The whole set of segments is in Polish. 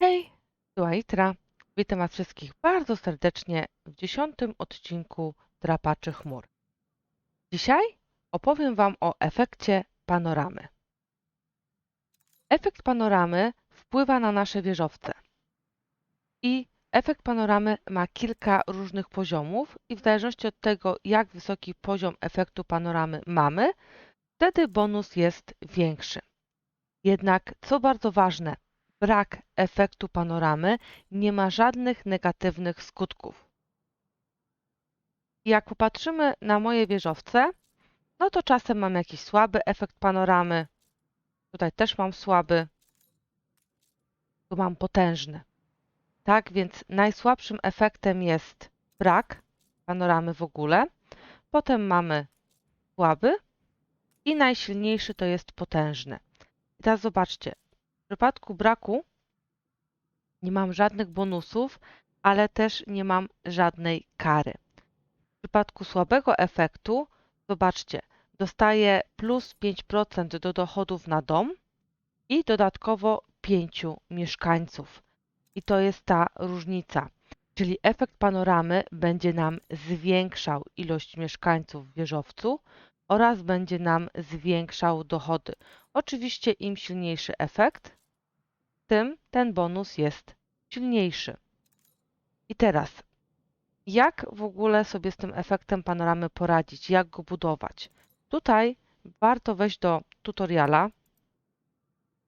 Hej, tu Aitra. Witam Was wszystkich bardzo serdecznie w dziesiątym odcinku Drapaczy Chmur. Dzisiaj opowiem Wam o efekcie panoramy. Efekt panoramy wpływa na nasze wieżowce. I efekt panoramy ma kilka różnych poziomów i w zależności od tego, jak wysoki poziom efektu panoramy mamy, wtedy bonus jest większy. Jednak, co bardzo ważne, brak efektu panoramy nie ma żadnych negatywnych skutków. Jak popatrzymy na moje wieżowce, no to czasem mam jakiś słaby efekt panoramy. Tutaj też mam słaby. Tu mam potężny. Tak więc najsłabszym efektem jest brak panoramy w ogóle. Potem mamy słaby i najsilniejszy to jest potężny. I teraz zobaczcie, w przypadku braku nie mam żadnych bonusów, ale też nie mam żadnej kary. W przypadku słabego efektu, zobaczcie, dostaję plus 5% do dochodów na dom i dodatkowo 5 mieszkańców. I to jest ta różnica. Czyli efekt panoramy będzie nam zwiększał ilość mieszkańców w wieżowcu oraz będzie nam zwiększał dochody. Oczywiście im silniejszy efekt, tym ten bonus jest silniejszy. I teraz, jak w ogóle sobie z tym efektem panoramy poradzić? Jak go budować? Tutaj warto wejść do tutoriala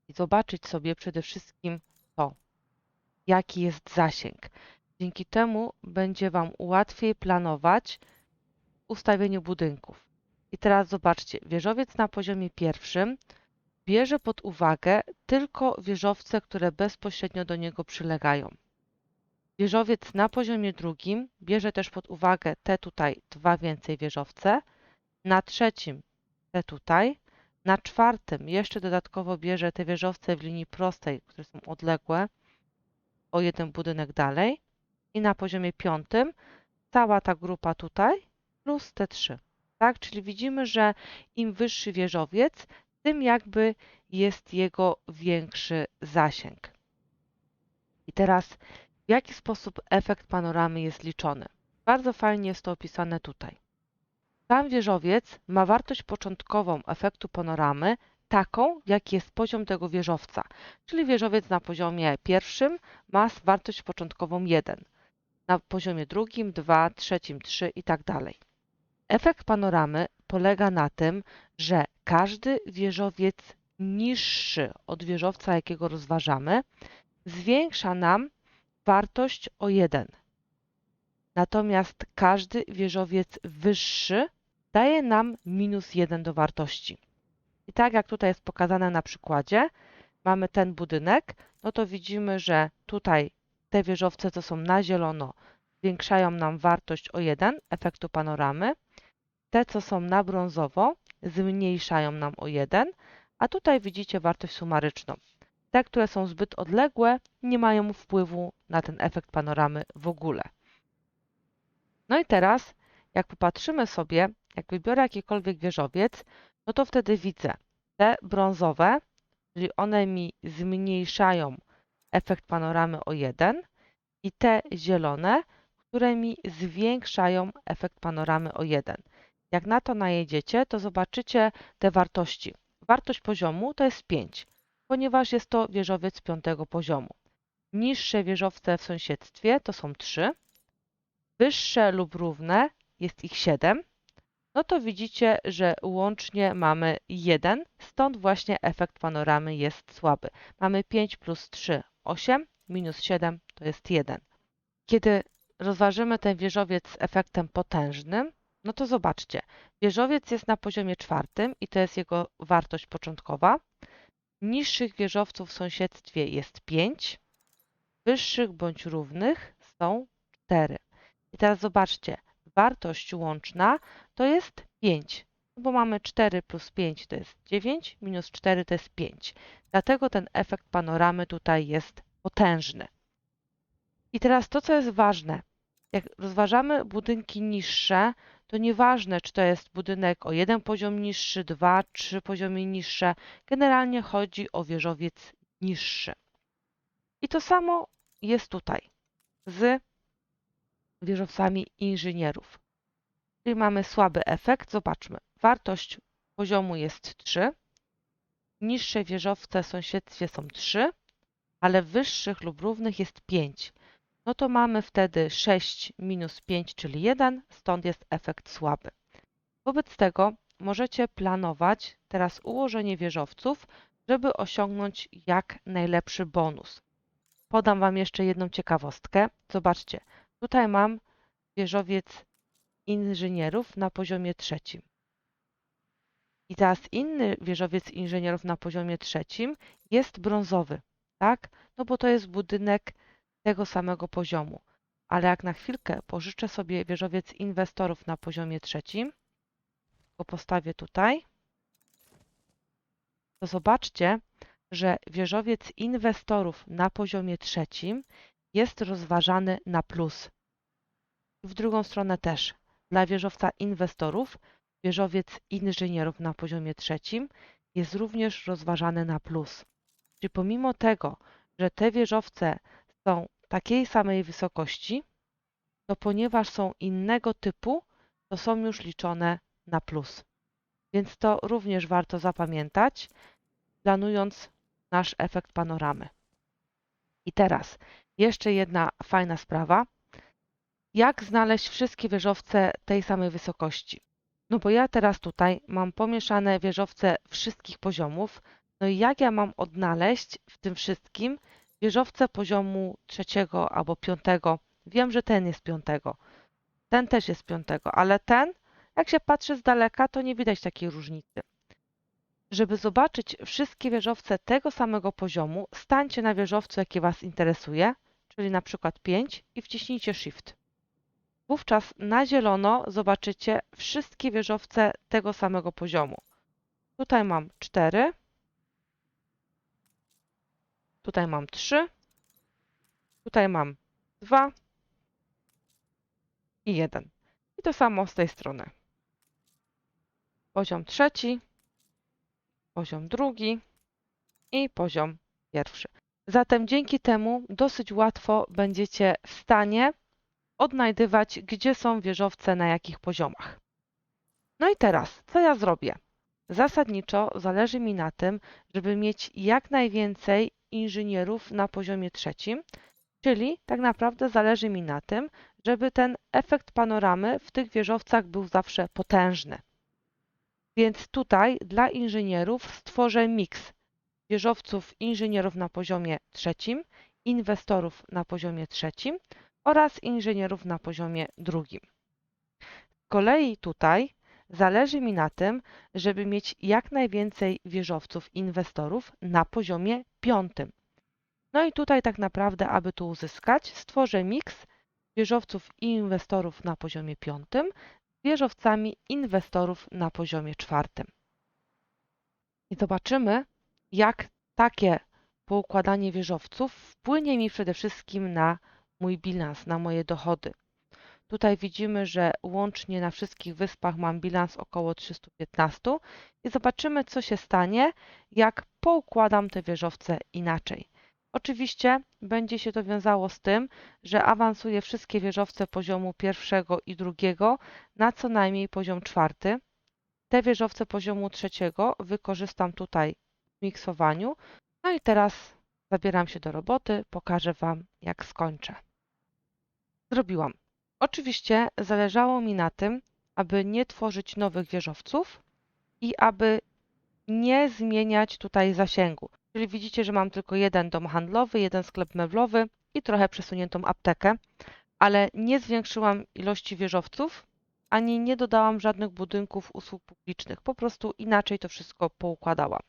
i zobaczyć sobie przede wszystkim to, jaki jest zasięg. Dzięki temu będzie Wam łatwiej planować ustawienie budynków. I teraz zobaczcie, wieżowiec na poziomie pierwszym bierze pod uwagę tylko wieżowce, które bezpośrednio do niego przylegają. Wieżowiec na poziomie drugim bierze też pod uwagę te tutaj dwa więcej wieżowce, na trzecim te tutaj, na czwartym jeszcze dodatkowo bierze te wieżowce w linii prostej, które są odległe o jeden budynek dalej i na poziomie piątym cała ta grupa tutaj plus te trzy. Tak, czyli widzimy, że im wyższy wieżowiec, tym jakby jest jego większy zasięg. I teraz w jaki sposób efekt panoramy jest liczony? Bardzo fajnie jest to opisane tutaj. Sam wieżowiec ma wartość początkową efektu panoramy taką, jaki jest poziom tego wieżowca. Czyli wieżowiec na poziomie pierwszym ma wartość początkową 1, na poziomie drugim 2, trzecim 3 i tak dalej. Efekt panoramy polega na tym, że każdy wieżowiec niższy od wieżowca, jakiego rozważamy, zwiększa nam wartość o 1. Natomiast każdy wieżowiec wyższy daje nam minus 1 do wartości. I tak jak tutaj jest pokazane na przykładzie, mamy ten budynek, no to widzimy, że tutaj te wieżowce, co są na zielono, zwiększają nam wartość o 1 efektu panoramy. Te, co są na brązowo, zmniejszają nam o 1, a tutaj widzicie wartość sumaryczną. Te, które są zbyt odległe, nie mają wpływu na ten efekt panoramy w ogóle. No i teraz, jak popatrzymy sobie, jak wybiorę jakikolwiek wieżowiec, no to wtedy widzę te brązowe, czyli one mi zmniejszają efekt panoramy o 1 i te zielone, które mi zwiększają efekt panoramy o 1. Jak na to najedziecie, to zobaczycie te wartości. Wartość poziomu to jest 5, ponieważ jest to wieżowiec piątego poziomu. Niższe wieżowce w sąsiedztwie to są 3, wyższe lub równe jest ich 7, no to widzicie, że łącznie mamy 1, stąd właśnie efekt panoramy jest słaby. Mamy 5 plus 3, 8, minus 7 to jest 1. Kiedy rozważymy ten wieżowiec z efektem potężnym, no to zobaczcie, wieżowiec jest na poziomie czwartym i to jest jego wartość początkowa. Niższych wieżowców w sąsiedztwie jest 5, wyższych bądź równych są 4. I teraz zobaczcie, wartość łączna to jest 5, bo mamy 4 plus 5 to jest 9, minus 4 to jest 5. Dlatego ten efekt panoramy tutaj jest potężny. I teraz to, co jest ważne, jak rozważamy budynki niższe, to nieważne, czy to jest budynek o jeden poziom niższy, dwa, trzy poziomy niższe. Generalnie chodzi o wieżowiec niższy. I to samo jest tutaj z wieżowcami inżynierów. Czyli mamy słaby efekt. Zobaczmy. Wartość poziomu jest 3. Niższe wieżowce w sąsiedztwie są 3, ale wyższych lub równych jest 5. No to mamy wtedy 6 minus 5, czyli 1, stąd jest efekt słaby. Wobec tego możecie planować teraz ułożenie wieżowców, żeby osiągnąć jak najlepszy bonus. Podam Wam jeszcze jedną ciekawostkę. Zobaczcie, tutaj mam wieżowiec inżynierów na poziomie trzecim. I teraz inny wieżowiec inżynierów na poziomie trzecim jest brązowy, tak? No bo to jest budynek tego samego poziomu. Ale jak na chwilkę pożyczę sobie wieżowiec inwestorów na poziomie trzecim, go postawię tutaj, to zobaczcie, że wieżowiec inwestorów na poziomie trzecim jest rozważany na plus. W drugą stronę też. Dla wieżowca inwestorów wieżowiec inżynierów na poziomie trzecim jest również rozważany na plus. Czyli pomimo tego, że te wieżowce są takiej samej wysokości, to ponieważ są innego typu, to są już liczone na plus. Więc to również warto zapamiętać, planując nasz efekt panoramy. I teraz jeszcze jedna fajna sprawa. Jak znaleźć wszystkie wieżowce tej samej wysokości? No bo ja teraz tutaj mam pomieszane wieżowce wszystkich poziomów. No i jak ja mam odnaleźć w tym wszystkim wieżowce poziomu trzeciego albo piątego? Wiem, że ten jest piątego. Ten też jest piątego, ale ten, jak się patrzy z daleka, to nie widać takiej różnicy. Żeby zobaczyć wszystkie wieżowce tego samego poziomu, stańcie na wieżowcu, jaki Was interesuje, czyli na przykład 5 i wciśnijcie Shift. Wówczas na zielono zobaczycie wszystkie wieżowce tego samego poziomu. Tutaj mam 4, tutaj mam 3, tutaj mam 2 i 1. I to samo z tej strony. Poziom trzeci, poziom drugi i poziom pierwszy. Zatem dzięki temu dosyć łatwo będziecie w stanie odnajdywać, gdzie są wieżowce na jakich poziomach. No i teraz, co ja zrobię? Zasadniczo zależy mi na tym, żeby mieć jak najwięcej inżynierów na poziomie trzecim, czyli tak naprawdę zależy mi na tym, żeby ten efekt panoramy w tych wieżowcach był zawsze potężny. Więc tutaj dla inżynierów stworzę miks wieżowców inżynierów na poziomie trzecim, inwestorów na poziomie trzecim oraz inżynierów na poziomie drugim. Z kolei tutaj zależy mi na tym, żeby mieć jak najwięcej wieżowców inwestorów na poziomie piątym. No i tutaj tak naprawdę, aby tu uzyskać, stworzę miks wieżowców i inwestorów na poziomie piątym z wieżowcami inwestorów na poziomie czwartym. I zobaczymy, jak takie poukładanie wieżowców wpłynie mi przede wszystkim na mój bilans, na moje dochody. Tutaj widzimy, że łącznie na wszystkich wyspach mam bilans około 315 i zobaczymy, co się stanie, jak poukładam te wieżowce inaczej. Oczywiście będzie się to wiązało z tym, że awansuję wszystkie wieżowce poziomu pierwszego i drugiego na co najmniej poziom czwarty. Te wieżowce poziomu trzeciego wykorzystam tutaj w miksowaniu. No i teraz zabieram się do roboty, pokażę Wam jak skończę. Zrobiłam. Oczywiście zależało mi na tym, aby nie tworzyć nowych wieżowców i aby nie zmieniać tutaj zasięgu. Czyli widzicie, że mam tylko jeden dom handlowy, jeden sklep meblowy i trochę przesuniętą aptekę, ale nie zwiększyłam ilości wieżowców, ani nie dodałam żadnych budynków usług publicznych. Po prostu inaczej to wszystko poukładałam.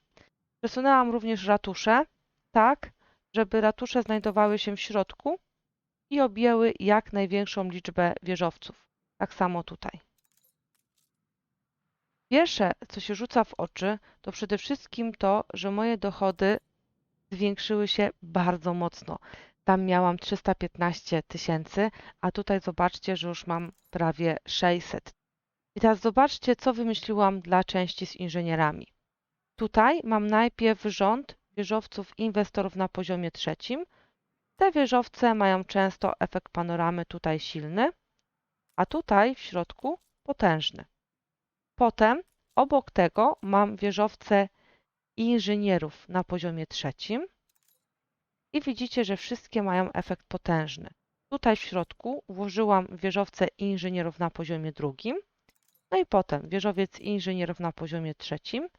Przesunęłam również ratusze, tak, żeby ratusze znajdowały się w środku i objęły jak największą liczbę wieżowców. Tak samo tutaj. Pierwsze, co się rzuca w oczy, to przede wszystkim to, że moje dochody zwiększyły się bardzo mocno. Tam miałam 315 tysięcy, a tutaj zobaczcie, że już mam prawie 600. I teraz zobaczcie, co wymyśliłam dla części z inżynierami. Tutaj mam najpierw rząd wieżowców inwestorów na poziomie trzecim, Te wieżowce mają często efekt panoramy tutaj silny, a tutaj w środku potężny. Potem obok tego mam wieżowce inżynierów na poziomie trzecim i widzicie, że wszystkie mają efekt potężny. Tutaj w środku włożyłam wieżowce inżynierów na poziomie drugim, no i potem wieżowiec inżynierów na poziomie trzecim,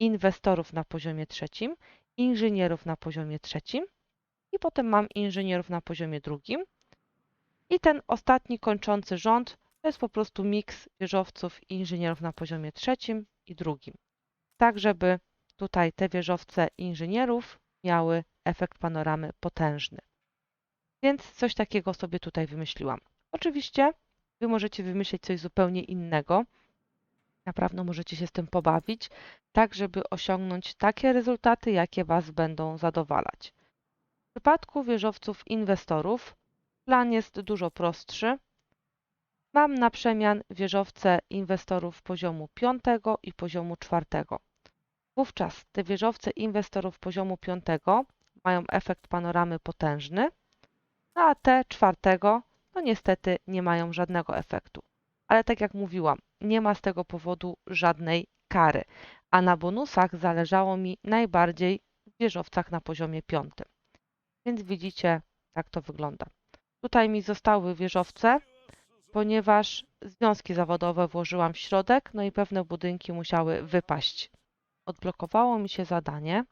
inwestorów na poziomie trzecim, inżynierów na poziomie trzecim i potem mam inżynierów na poziomie drugim. I ten ostatni kończący rząd to jest po prostu miks wieżowców i inżynierów na poziomie trzecim i drugim. Tak, żeby tutaj te wieżowce inżynierów miały efekt panoramy potężny. Więc coś takiego sobie tutaj wymyśliłam. Oczywiście Wy możecie wymyślić coś zupełnie innego. Naprawdę możecie się z tym pobawić, tak żeby osiągnąć takie rezultaty, jakie Was będą zadowalać. W przypadku wieżowców inwestorów plan jest dużo prostszy. Mam na przemian wieżowce inwestorów poziomu 5 i poziomu 4. Wówczas te wieżowce inwestorów poziomu 5 mają efekt panoramy potężny, no a te czwartego no niestety nie mają żadnego efektu. Ale tak jak mówiłam, nie ma z tego powodu żadnej kary, a na bonusach zależało mi najbardziej w wieżowcach na poziomie piątym. Więc widzicie, jak to wygląda. Tutaj mi zostały wieżowce, ponieważ związki zawodowe włożyłam w środek, no i pewne budynki musiały wypaść. Odblokowało mi się zadanie,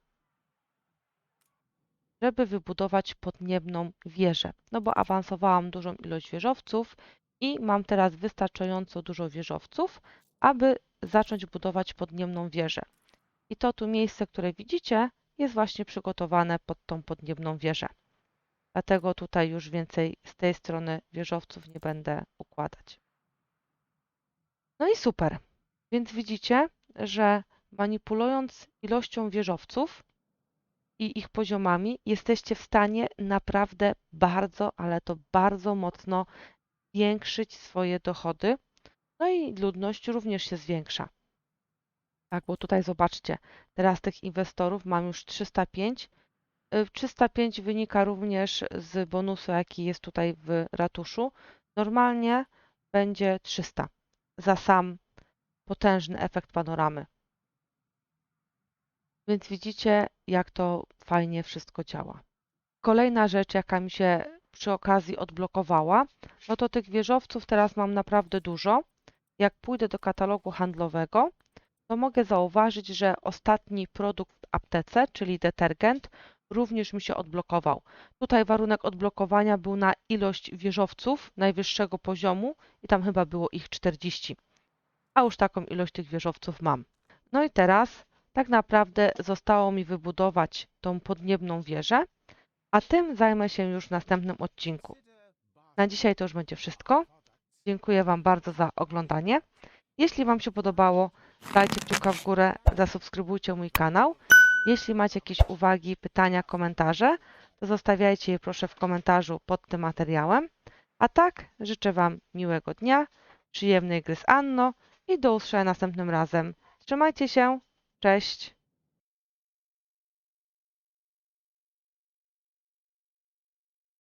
żeby wybudować podniebną wieżę. No bo awansowałam dużą ilość wieżowców i mam teraz wystarczająco dużo wieżowców, aby zacząć budować podniebną wieżę. I to tu miejsce, które widzicie, jest właśnie przygotowane pod tą podniebną wieżę. Dlatego tutaj już więcej z tej strony wieżowców nie będę układać. No i super. Więc widzicie, że manipulując ilością wieżowców, i ich poziomami jesteście w stanie naprawdę bardzo, ale to bardzo mocno zwiększyć swoje dochody. No i ludność również się zwiększa. Tak, bo tutaj zobaczcie, teraz tych inwestorów mam już 305. 305 y, wynika również z bonusu, jaki jest tutaj w ratuszu. Normalnie będzie 300 za sam potężny efekt panoramy. Więc widzicie, jak to fajnie wszystko działa. Kolejna rzecz, jaka mi się przy okazji odblokowała, no to tych wieżowców teraz mam naprawdę dużo. Jak pójdę do katalogu handlowego, to mogę zauważyć, że ostatni produkt w aptece, czyli detergent, również mi się odblokował. Tutaj warunek odblokowania był na ilość wieżowców najwyższego poziomu i tam chyba było ich 40. A już taką ilość tych wieżowców mam. No i teraz tak naprawdę zostało mi wybudować tą podniebną wieżę, a tym zajmę się już w następnym odcinku. Na dzisiaj to już będzie wszystko. Dziękuję Wam bardzo za oglądanie. Jeśli Wam się podobało, dajcie kciuka w górę, zasubskrybujcie mój kanał. Jeśli macie jakieś uwagi, pytania, komentarze, to zostawiajcie je proszę w komentarzu pod tym materiałem. A tak, życzę Wam miłego dnia, przyjemnej gry z Anno i do usłyszenia następnym razem. Trzymajcie się! Cześć!